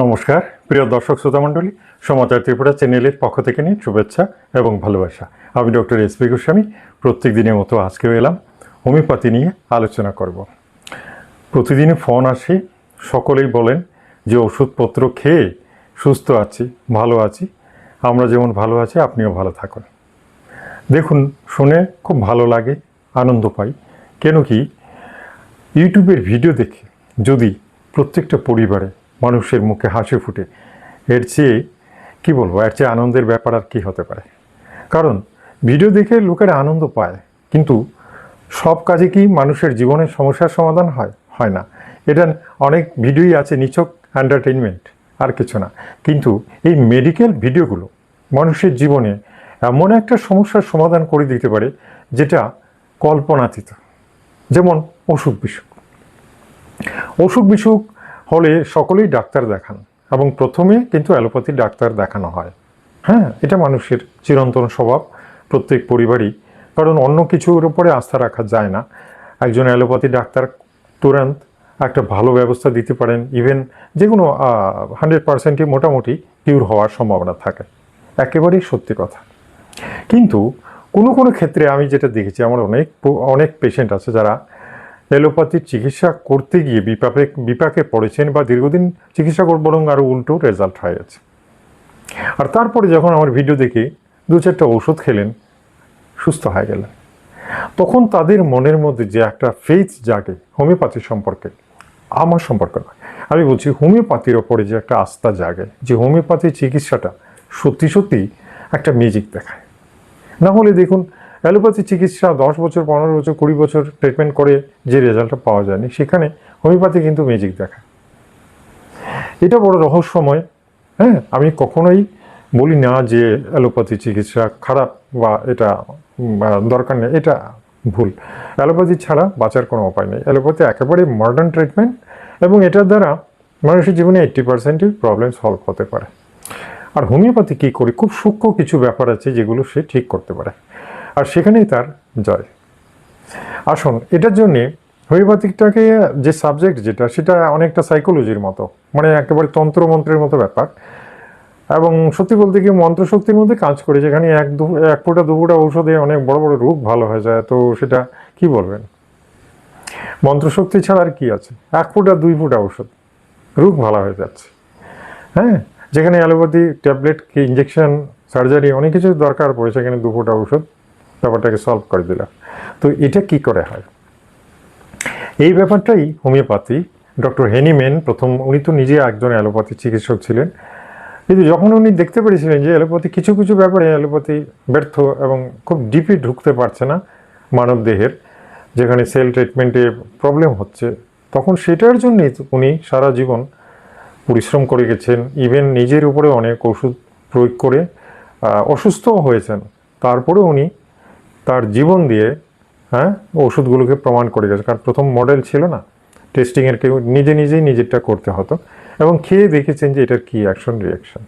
নমস্কার। প্রিয় দর্শক শ্রোতামণ্ডলী সমাচার ত্রিপুরা চ্যানেলের পক্ষ থেকে নিয়ে শুভেচ্ছা এবং ভালোবাসা। আমি ডক্টর এস পি গোস্বামী প্রত্যেক দিনের মতো আজকেও এলাম, হোমিওপ্যাথি নিয়ে আলোচনা করব। প্রতিদিনই ফোন আসে, সকলেই বলেন যে ওষুধপত্র খেয়ে সুস্থ আছি, ভালো আছি, আমরা যেমন ভালো আছি, আপনিও ভালো থাকুন। দেখুন, শুনে খুব ভালো লাগে, আনন্দ পাই। কেন কি, ইউটিউবের ভিডিও দেখে যদি প্রত্যেকটা পরিবারে মানুষের মুখে হাসি ফুটে। এর চেয়ে, কী বলব, এর চেয়ে আনন্দের ব্যাপার আর কী হতে পারে। কারণ, ভিডিও দেখে লোকেরা আনন্দ পায়, কিন্তু সব কাজে কি মানুষের জীবনের সমস্যার সমাধান হয়? হয় না। এটা অনেক ভিডিওই আছে, নিছক এন্টারটেনমেন্ট আর কিছু না। কিন্তু এই মেডিকেল ভিডিওগুলো মানুষের জীবনে এমন একটা সমস্যার সমাধান করে দিতে পারে, যেটা কল্পনাতীত। যেমন অসুখ বিসুখ অসুখ বিসুখ হলে সকলেই ডাক্তার দেখান এবং প্রথমে কিন্তু অ্যালোপ্যাথি ডাক্তার দেখানো হয়। হ্যাঁ এটা মানুষের চিরন্তন স্বভাব, প্রত্যেক পরিবারই। কারণ অন্য কিছুর উপরে আস্থা রাখা যায় না। একজন অ্যালোপ্যাথি ডাক্তার তুরন্ত একটা ভালো ব্যবস্থা দিতে পারেন। ইভেন যে কোনো হান্ড্রেড পার্সেন্টই মোটামুটি কিউর হওয়ার সম্ভাবনা থাকে। একেবারেই সত্যি কথা। কিন্তু কোনো কোনো ক্ষেত্রে আমি যেটা দেখেছি, আমার অনেক অনেক পেশেন্ট আছে যারা এলোপ্যাথির চিকিৎসা করতে গিয়ে বিপাকে বিপাকে পড়েছেন বা দীর্ঘদিন চিকিৎসা বরং আরও উল্টো রেজাল্ট হয়ে গেছে আর তারপরে যখন আমার ভিডিও দেখে দু চারটা ওষুধ খেলেন, সুস্থ হয়ে গেলেন। তখন তাদের মনের মধ্যে যে একটা ফেথ জাগে হোমিওপ্যাথি সম্পর্কে, আমার সম্পর্কে নয়। আমি বলছি হোমিওপ্যাথির ওপরে যে একটা আস্থা জাগে, যে হোমিওপ্যাথি চিকিৎসাটা সত্যি সত্যি একটা ম্যাজিক দেখায়। না হলে দেখুন অ্যালোপ্যাথি চিকিৎসা দশ বছর, পনেরো বছর, কুড়ি বছর ট্রিটমেন্ট করে যে রেজাল্টটা পাওয়া যায়নি, সেখানে হোমিওপ্যাথি কিন্তু ম্যাজিক দেখায় এটা বড় রহস্যময় হ্যাঁ? আমি কখনোই বলি না যে অ্যালোপ্যাথি চিকিৎসা খারাপ বা এটা দরকার নেই, এটা ভুল। অ্যালোপ্যাথি ছাড়া বাঁচার কোনো উপায় নেই। অ্যালোপ্যাথি একেবারে মডার্ন ট্রিটমেন্ট এবং এটার দ্বারা মানুষের জীবনে এইট্টি পার্সেন্টই প্রবলেম সলভ হতে পারে। আর হোমিওপ্যাথি কী করে? খুব সূক্ষ্ম কিছু ব্যাপার আছে যেগুলো সে ঠিক করতে পারে। আর সেখানেই তার জয়। আসুন, এটার জন্যে হোমিওপ্যাথিকটাকে যে সাবজেক্ট যেটা, সেটা অনেকটা সাইকোলজির মতো মানে একেবারে তন্ত্রমন্ত্রের মতো ব্যাপার। এবং সত্যি বলতে কি, মন্ত্রশক্তির মধ্যে কাজ করে, যেখানে এক দু, এক ফোঁটা, দু ফোঁটা ঔষধে অনেক বড় বড় রোগ ভালো হয়ে যায়। তো সেটা কি বলবেন? মন্ত্রশক্তি ছাড়া আর কি আছে? এক ফোঁটা, দুই ফোঁটা ঔষধ, রোগ ভালো হয়ে যাচ্ছে। হ্যাঁ? যেখানে অ্যালোপ্যাথি ট্যাবলেট, কি ইঞ্জেকশন সার্জারি অনেক কিছু দরকার পড়ে সেখানে দু ফোঁটা ওষুধ ব্যাপারটাকে সলভ করে দিলাম। তো এটা কি করে হয়? এই ব্যাপারটাই হোমিওপ্যাথি। ডক্টর হেনিমেন প্রথম, উনি তো নিজে একজন অ্যালোপ্যাথি চিকিৎসক ছিলেন। কিন্তু যখন উনি দেখতে পেরেছিলেন যে অ্যালোপ্যাথি, কিছু কিছু ব্যাপারে অ্যালোপ্যাথি ব্যর্থ এবং খুব ডিপি ঢুকতে পারছে না মানব দেহের, যেখানে সেল ট্রিটমেন্টে প্রবলেম হচ্ছে, তখন সেটার জন্যই উনি সারা জীবন পরিশ্রম করে গেছেন। ইভেন নিজের উপরে অনেক ওষুধ প্রয়োগ করে অসুস্থও হয়েছেন। তারপরে উনি তার জীবন দিয়ে হ্যাঁ ওষুধগুলোকে প্রমাণ করে গেছে কারণ প্রথম মডেল ছিল না। টেস্টিংয়ের কেউ নিজে নিজেই নিজেরটা করতে হতো। এবং খেয়ে দেখেছেন যে এটার কী অ্যাকশন রিয়াকশন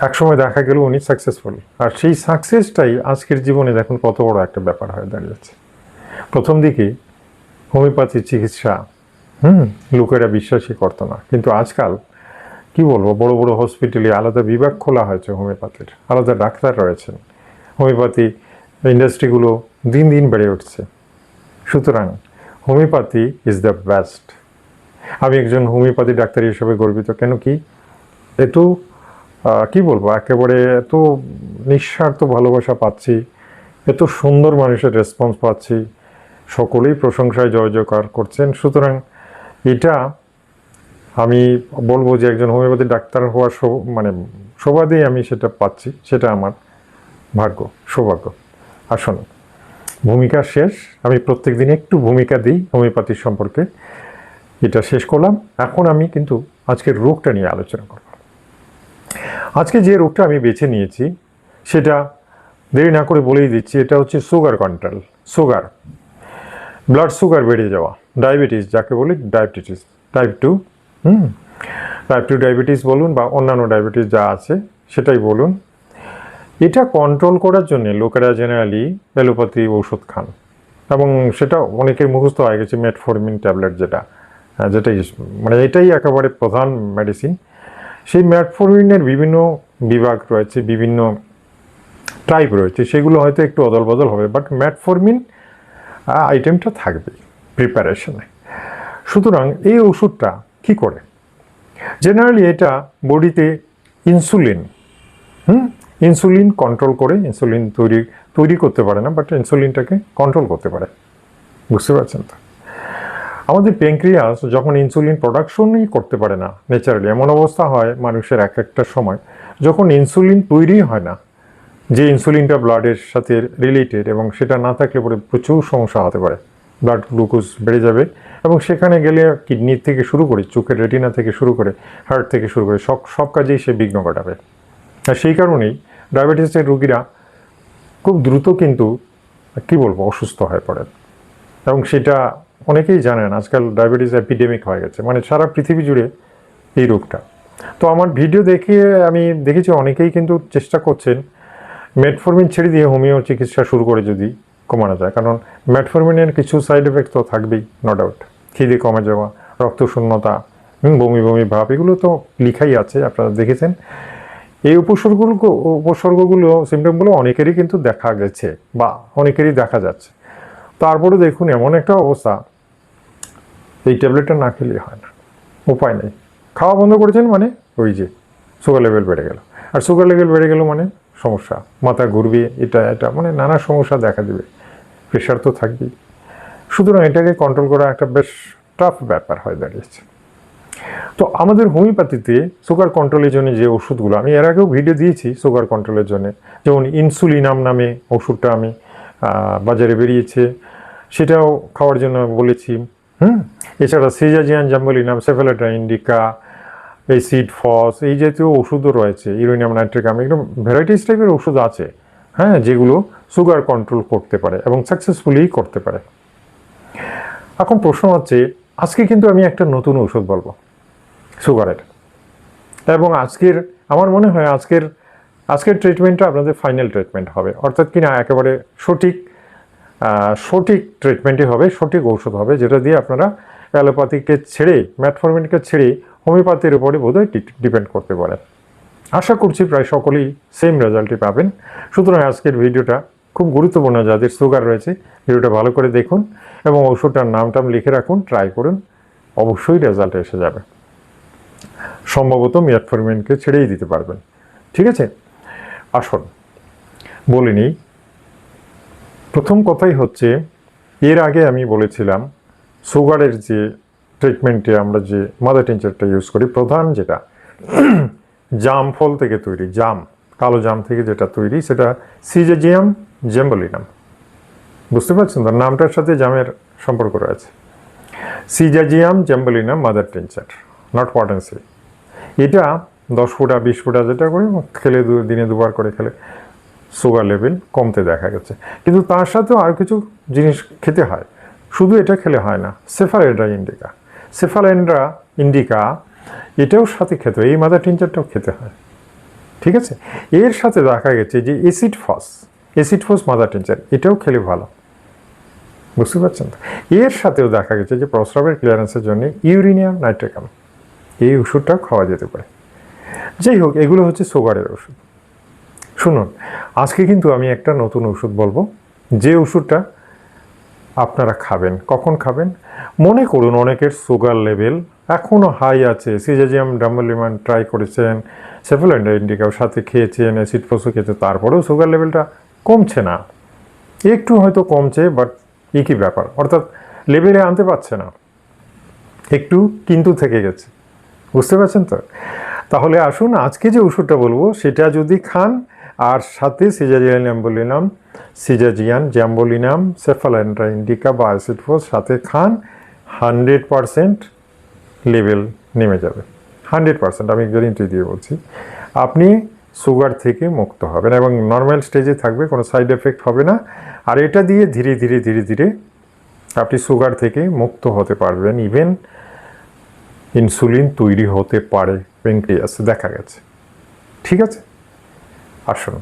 একসময় দেখা গেল উনি সাকসেসফুল আর সেই সাকসেসটাই আজকের জীবনে দেখুন কত বড় একটা ব্যাপার হয়ে দাঁড়িয়েছে। প্রথম দিকে হোমিওপ্যাথির চিকিৎসা, হুম, লোকেরা বিশ্বাসই করতো না। কিন্তু আজকাল কি বলব, বড় বড় হসপিটালে আলাদা বিভাগ খোলা হয়েছে হোমিওপ্যাথির। আলাদা ডাক্তার রয়েছেন। হোমিওপ্যাথি ইন্ডাস্ট্রিগুলো দিন দিন বেড়ে উঠছে। সুতরাং হোমিওপ্যাথি ইজ দ্য বেস্ট আমি একজন হোমিওপ্যাথি ডাক্তার হিসেবে গর্বিত। কেন কি? এত কি বলব? একেবারে এত নিঃস্বার্থ ভালোবাসা পাচ্ছি, এত সুন্দর মানুষের রেসপন্স পাচ্ছি, সকলেই প্রশংসায় জয় জয়কার করছেন। সুতরাং এটা আমি বলব যে একজন হোমিওপ্যাথি ডাক্তার হওয়ার মানে সৌভাগ্যেই আমি সেটা পাচ্ছি, সেটা আমার। ভাগ্য, সৌভাগ্য। আসুন ভূমিকা শেষ, আমি প্রত্যেক দিন একটু ভূমিকা দিই হোমিওপ্যাথি সম্পর্কে। এটা শেষ করলাম। এখন আমি কিন্তু আজকের রোগটা নিয়ে আলোচনা করব। আজকে যে রোগটা আমি বেছে নিয়েছি, সেটা দেরি না করে বলেই দিচ্ছি, এটা হচ্ছে sugar control, sugar. Blood sugar বেড়ে যাওয়া, ডায়াবেটিস, যাকে বলি ডায়াবেটিস টাইপ টু হুম? টাইপ টু ডায়াবেটিস বলুন বা অন্যান্য ডায়াবেটিস যা আছে, সেটাই বলুন। এটা কন্ট্রোল করার জন্য লোকেরা জেনারেলি অ্যালোপ্যাথি ঔষধ খান। এবং সেটা অনেকের মুখস্থ হয়ে গেছে মেটফরমিন ট্যাবলেট যেটা যেটাই মানে এটাই একেবারে প্রধান মেডিসিন সেই ম্যাটফরমিনের বিভিন্ন বিভাগ রয়েছে, বিভিন্ন টাইপ রয়েছে, সেগুলো হয়তো একটু অদল বদল হবে বাট ম্যাটফরমিন আইটেমটা থাকবে প্রিপারেশনে সুতরাং এই ওষুধটা কি করে? জেনারেলি এটা বডিতে ইনসুলিন হুম? ইনসুলিন কন্ট্রোল করে ইনসুলিন তৈরি তৈরি করতে পারে না বাট ইনসুলিনটাকে কন্ট্রোল করতে পারে। বুঝতে পারছেন তো? আমাদের প্যাঙ্ক্রিয়াস যখন ইনসুলিন প্রোডাকশনই করতে পারে না ন্যাচারালি এমন অবস্থা হয় মানুষের এক একটা সময়, যখন ইনসুলিন তৈরি হয় না, যে ইনসুলিনটা ব্লাডের সাথে রিলেটেড এবং সেটা না থাকলে পরে প্রচুর সমস্যা হতে পারে। ব্লাড গ্লুকোজ বেড়ে যাবে এবং সেখানে গেলে কিডনির থেকে শুরু করে, চোখের রেটিনা থেকে শুরু করে হার্ট থেকে শুরু করে, সব সব কাজেই সে বিঘ্ন ঘটাবে। আর সেই কারণেই ডায়াবেটিসের রোগীরা খুব দ্রুত কিন্তু, কি বলব, অসুস্থ হয়ে পড়ে এবং সেটা অনেকেই জানেন, আজকাল ডায়াবেটিস এপিডেমিক হয়ে গেছে মানে সারা পৃথিবী জুড়ে এই রোগটা। তো আমার ভিডিও দেখে আমি দেখেছি অনেকেই কিন্তু চেষ্টা করছেন মেটফরমিন ছেড়ে দিয়ে হোমিও চিকিৎসা শুরু করে যদি কমানো যায়, কারণ মেটফরমিনের কিছু সাইড এফেক্ট তো থাকবেই নো ডাউট খিদে কমে যাওয়া, রক্তশূন্যতা, বমি বমি ভাব, এগুলো তো লিখাই আছে, আপনারা দেখেছেন। এই উপসর্গগুলো উপসর্গগুলো সিমটমগুলো অনেকেরই কিন্তু দেখা গেছে বা অনেকেরই দেখা যাচ্ছে। তারপরে দেখুন, এমন একটা অবস্থা। এই ট্যাবলেটটা না খেলে হয় না। উপায় নেই। খাওয়া বন্ধ করেছেন মানে ওই যে সুগার লেভেল বেড়ে গেল। আর সুগার লেভেল বেড়ে গেল মানে সমস্যা। মাথা ঘুরবে, এটা এটা মানে নানা সমস্যা দেখা দেবে। প্রেশার তো থাকবেই। সুতরাং এটাকে কন্ট্রোল করা একটা বেশ টাফ ব্যাপার হয়ে দাঁড়িয়েছে। তো আমাদের হোমিওপ্যাথিতে সুগার কন্ট্রোলের জন্য যে ওষুধগুলো, আমি এর আগেও ভিডিও দিয়েছি সুগার কন্ট্রোলের জন্য। যেমন ইনসুলিনাম নামে ওষুধটা আমি বাজারে বেরিয়েছে। সেটাও খাওয়ার জন্য বলেছি, হুম? এছাড়া সিজাজিয়ান জাম্বলিনাম সেফেলাটা ইন্ডিকা এসিড ফস এই জাতীয় ওষুধও রয়েছে ইউরেনিয়াম নাইট্রিকাম এগুলো ভ্যারাইটিস টাইপের ওষুধ আছে হ্যাঁ? যেগুলো সুগার কন্ট্রোল করতে পারে এবং সাকসেসফুলি করতে পারে। এখন প্রশ্ন হচ্ছে, আজকে কিন্তু আমি একটা নতুন ওষুধ বলব। সুগারের এবং আজকের, আমার মনে হয় আজকের আজকের ট্রিটমেন্টটা আপনাদের ফাইনাল ট্রিটমেন্ট হবে। অর্থাৎ কিনা একেবারে সঠিক সঠিক ট্রিটমেন্টই হবে, সঠিক ঔষধ হবে, যেটা দিয়ে আপনারা অ্যালোপ্যাথিকে ছেড়ে ম্যাটফরমিনকে ছেড়ে হোমিওপ্যাথির উপরে বোধহয় ডিপেন্ড করতে পারেন। আশা করছি প্রায় সকলেই সেম রেজাল্টই পাবেন। সুতরাং আজকের ভিডিওটা খুব গুরুত্বপূর্ণ যাদের সুগার রয়েছে, ভিডিওটা ভালো করে দেখুন এবং ওষুধটার নাম টাম লিখে রাখুন ট্রাই করুন, অবশ্যই রেজাল্ট এসে যাবে। সম্ভবত মিয়াটফরমিনকে ছেড়েই দিতে পারবেন। ঠিক আছে? আসুন, বলে নিই। প্রথম কথাই হচ্ছে, এর আগে আমি বলেছিলাম, সুগারের যে ট্রিটমেন্টে আমরা যে মাদার টিনচারটা ইউজ করি, প্রধান যেটা, জাম ফল থেকে তৈরি, জাম, কালো জাম থেকে যেটা তৈরি, সেটা সিজেজিয়াম জেম্বলিনাম। বুঝতে পারছেন তো? নামটার সাথে জামের সম্পর্ক রয়েছে। Syzygium jambolanum mother tincture not potency এটা দশ ফুটা, বিশ ফুটা যেটা করে, খেলে দু দিনে দুবার করে খেলে সুগার লেভেল কমতে দেখা গেছে। কিন্তু তার সাথেও আর কিছু জিনিস খেতে হয়। শুধু এটা খেলে হয় না সেফালেন্ড্রা ইন্ডিকা সেফালেন্ড্রা ইন্ডিকা এটাও সাথে খেতে হয়, এই মাদার টিনচারটাও খেতে হয়। ঠিক আছে? এর সাথে দেখা গেছে যে acid phos acid phos mother tincture এটাও খেলে ভালো। বুঝতে পারছেন তো? এর সাথেও দেখা গেছে যে প্রস্রাবের ক্লিয়ারেন্সের জন্য ইউরিনিয়াম নাইট্রিকাম এই ওষুধটাও খাওয়া যেতে পারে। যাই হোক, এগুলো হচ্ছে সুগারের ওষুধ। শুনুন, আজকে কিন্তু আমি একটা নতুন ওষুধ বলব। যে ওষুধটা আপনারা খাবেন, কখন খাবেন? মনে করুন অনেকের সুগার লেভেল এখনও হাই আছে। সিজাজিয়াম, ডাম্বলিমান ট্রাই করেছেন সেফেলেন্ডা ইন্ডিকাও সাথে খেয়েছেন, অ্যাসিড ফসও খেয়েছে, তারপরেও সুগার লেভেলটা কমছে না। একটু হয়তো কমছে, বাট একই ব্যাপার। অর্থাৎ লেভেলে আনতে পারছে না। একটু কিন্তু থেকে গেছে। বুঝতে পারছেন তো? তাহলে আসুন, আজকে যে ওষুধটা বলব, সেটা যদি খান, আর সাথে সিজাজিয়ান অ্যাম্বলিনাম, সিজাজিয়ান, জ্যাম্বলিনাম সেফালান্ড্রা ইন্ডিকা বা অ্যাসিডফোস সাথে খান, হান্ড্রেড পারসেন্ট লেভেল নেমে যাবে। হান্ড্রেড পারসেন্ট, আমি গ্যারেন্টি দিয়ে বলছি। আপনি সুগার থেকে মুক্ত হবেন এবং নর্মাল স্টেজে থাকবে, কোনো সাইড এফেক্ট হবে না। আর এটা দিয়ে ধীরে ধীরে ধীরে ধীরে আপনি সুগার থেকে মুক্ত হতে পারবেন, ইভেন ইনসুলিন তৈরি হতে পারে প্যাঙ্ক্রিয়াসে দেখা গেছে। ঠিক আছে? আসুন।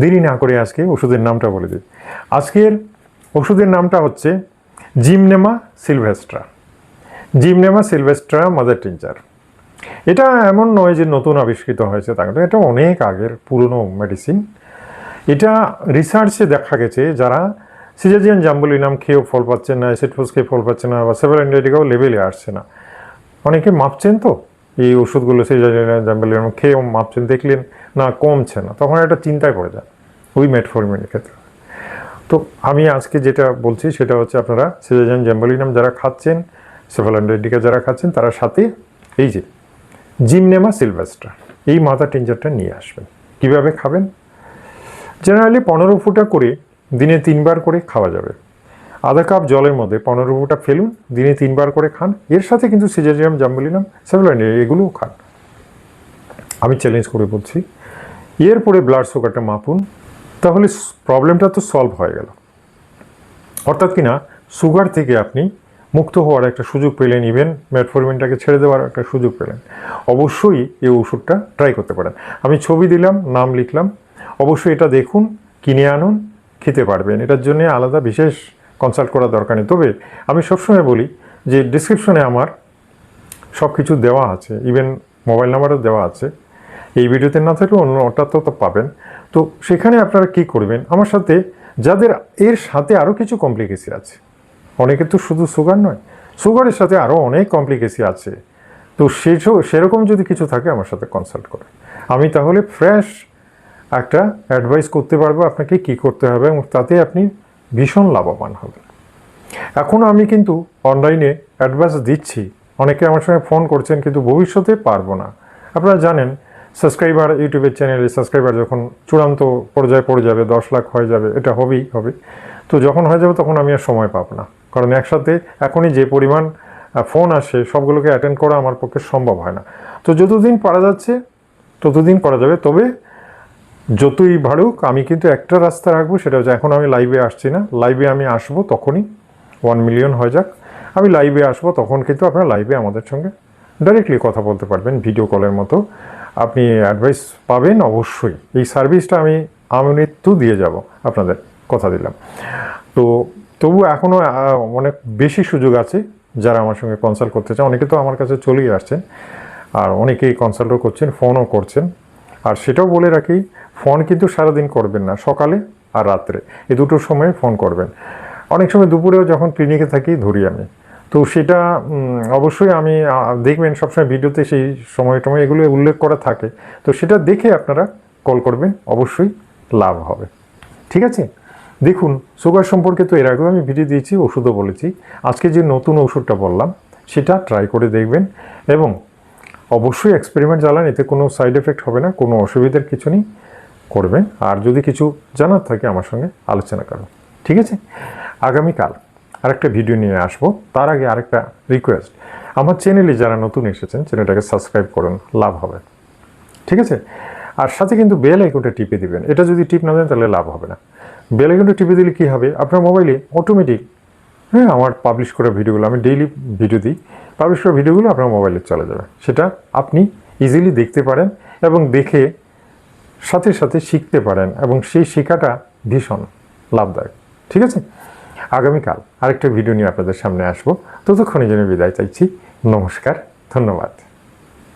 দেরি না করে আজকে ওষুধের নামটা বলে দিই। আজকের ওষুধের নামটা হচ্ছে জিমনেমা সিলভেস্ট্রা। জিমনেমা সিলভেস্ট্রা মাদার টিঞ্চার এটা এমন নয় যে নতুন আবিষ্কৃত হয়েছে তা এটা অনেক আগের পুরনো মেডিসিন। এটা রিসার্চে দেখা গেছে যারা সিজাজিয়ান জাম্বুলিনাম খেয়েও ফল পাচ্ছে না এসিডফোস খেয়ে ফল পাচ্ছে না বা সেভেল অ্যান্টিবায়োটিকাও লেভেলে আসছে না। অনেকে মাপছেন তো? এই ওষুধগুলো সিজাজিয়ান জাম্বুলিনাম খেয়েও মাপছেন, দেখলেন না, কমছে না। তখন একটা চিন্তায় পড়ে যায় ওই মেটফরমিনের ক্ষেত্রে। তো আমি আজকে যেটা বলছি, সেটা হচ্ছে আপনারা সিজাজিয়ান জাম্বুলিনাম যারা খাচ্ছেন অ্যান্টিবায়োটিকা যারা খাচ্ছেন, তারা সাথে এই যে জিমনেমা সিলভেস্ট্রা, এই মাথা টিঞ্জারটা নিয়ে আসবেন। কীভাবে খাবেন? জেনারেলি পনেরো ফুটা করে দিনে তিনবার করে খাওয়া যাবে। আধা কাপ জলের মধ্যে পনেরো ফুটা ফেলুন, দিনে তিনবার করে খান। এর সাথে কিন্তু সিজারিয়াম, জাম্বুলিনাম, সেভেলাইন এগুলোও খান। আমি চ্যালেঞ্জ করে বলছি, এরপরে ব্লাড সুগারটা মাপুন, তাহলে প্রবলেমটা তো সলভ হয়ে গেল। অর্থাৎ কিনা সুগার থেকে আপনি মুক্ত হওয়ার একটা সুযোগ পেলেন ইভেন মেটফরমিনটাকে ছেড়ে দেওয়ার একটা সুযোগ পেলেন। অবশ্যই এই ওষুধটা ট্রাই করতে পারেন। আমি ছবি দিলাম, নাম লিখলাম, অবশ্যই এটা দেখুন, কিনে আনুন, খেতে পারবেন। এটার জন্য আলাদা বিশেষ কনসাল্ট করার দরকার নেই। তবে আমি সবসময় বলি যে ডিসক্রিপশনে আমার সব কিছু দেওয়া আছে ইভেন মোবাইল নাম্বারও দেওয়া আছে। এই ভিডিওতে না থাকলেও অন্য ওটাতে তো পাবেন। তো সেখানে আপনারা কি করবেন? আমার সাথে যাদের এর সাথে আরও কিছু কমপ্লিকেসি আছে অনেকের তো শুধু সুগার নয় সুগারের সাথে আরও অনেক কমপ্লিকেসি আছে। তো সে সেরকম যদি কিছু থাকে আমার সাথে কনসাল্ট করে আমি তাহলে ফ্রেশ একটা অ্যাডভাইস করতে পারব আপনাকে কি করতে হবে এবং তাতে আপনি ভীষণ লাভবান হবেন এখন আমি কিন্তু অনলাইনে অ্যাডভাইস দিচ্ছি। অনেকে আমার সঙ্গে ফোন করছেন কিন্তু ভবিষ্যতে পারব না। আপনারা জানেন সাবস্ক্রাইবার ইউটিউবের চ্যানেলে সাবস্ক্রাইবার যখন চূড়ান্ত পর্যায়ে পড়ে যাবে, দশ লাখ হয়ে যাবে, এটা হবেই, হবে। তো যখন হয়ে যাবে তখন আমি আর সময় পাব না। কারণ একসাথে এখনই যে পরিমাণ ফোন আসে, সবগুলোকে অ্যাটেন্ড করা আমার পক্ষে সম্ভব হয় না। তো যতদিন পারা যাচ্ছে, ততদিন করা যাবে। তবে যতই ভাড়ুক আমি কিন্তু একটা রাস্তা রাখব, সেটা হচ্ছে এখন আমি লাইভে আসছি না। লাইভে আমি আসব তখনই ওয়ান মিলিয়ন হয়ে যাক। আমি লাইভে আসব তখন কিন্তু আপনারা লাইভে আমাদের সঙ্গে ডাইরেক্টলি কথা বলতে পারবেন ভিডিও কলের মতো। আপনি অ্যাডভাইস পাবেন অবশ্যই। এই সার্ভিসটা আমি আমৃত্যু দিয়ে যাব, আপনাদের কথা দিলাম। তো তবু এখনও অনেক বেশি সুযোগ আছে, যারা আমার সঙ্গে কনসাল্ট করতে চান। অনেকে তো আমার কাছে চলেই আসছেন, আর অনেকেই কনসাল্টও করছেন ফোনও করছেন। আর সেটাও বলে রাখি ফোন কিন্তু সারাদিন করবেন না, সকালে আর রাত্রে। এই দুটোর সময় ফোন করবেন। অনেক সময় দুপুরেও যখন ক্লিনিকে থাকি, ধরি আমি। তো সেটা অবশ্যই আমি দেখবেন সবসময় ভিডিওতে সেই সময় টময় এগুলো উল্লেখ করা থাকে। তো সেটা দেখে আপনারা কল করবেন, অবশ্যই লাভ হবে। ঠিক আছে? দেখুন, সুগার সম্পর্কে তো এর আগেও আমি ভিডিও দিয়েছি, ওষুধও বলেছি। আজকে যে নতুন ওষুধটা বললাম, সেটা ট্রাই করে দেখবেন এবং অবশ্যই এক্সপেরিমেন্ট চালান এতে কোনো সাইড এফেক্ট হবে না, কোনো অসুবিধার কিছু নেই। করবেন। আর যদি কিছু জানার থাকে আমার সঙ্গে আলোচনা করুন। ঠিক আছে? আগামীকাল আরেকটা ভিডিও নিয়ে আসব। তার আগে আরেকটা রিকোয়েস্ট আমার চ্যানেলে যারা নতুন এসেছেন চ্যানেলটাকে সাবস্ক্রাইব করুন, লাভ হবে। ঠিক আছে? আর সাথে কিন্তু বেল আইকনটা টিপে দিবেন। এটা যদি টিপ না দেন, তাহলে লাভ হবে না। বেল আইকনটা টিপে দিলে কী হবে? আপনার মোবাইলে অটোমেটিক হ্যাঁ আমার পাবলিশ করা ভিডিওগুলো আমি ডেইলি ভিডিও দিই। পাবলিশ করা ভিডিওগুলো আপনার মোবাইলে চলে যাবে। সেটা আপনি ইজিলি দেখতে পারেন এবং দেখে সাথে সাথে শিখতে পারেন এবং সেই শেখাটা ভীষণ লাভদায়ক। ঠিক আছে? আগামীকাল আরেকটা ভিডিও নিয়ে আপনাদের সামনে আসব। ততক্ষণে জন্য বিদায় চাইছি। নমস্কার, ধন্যবাদ।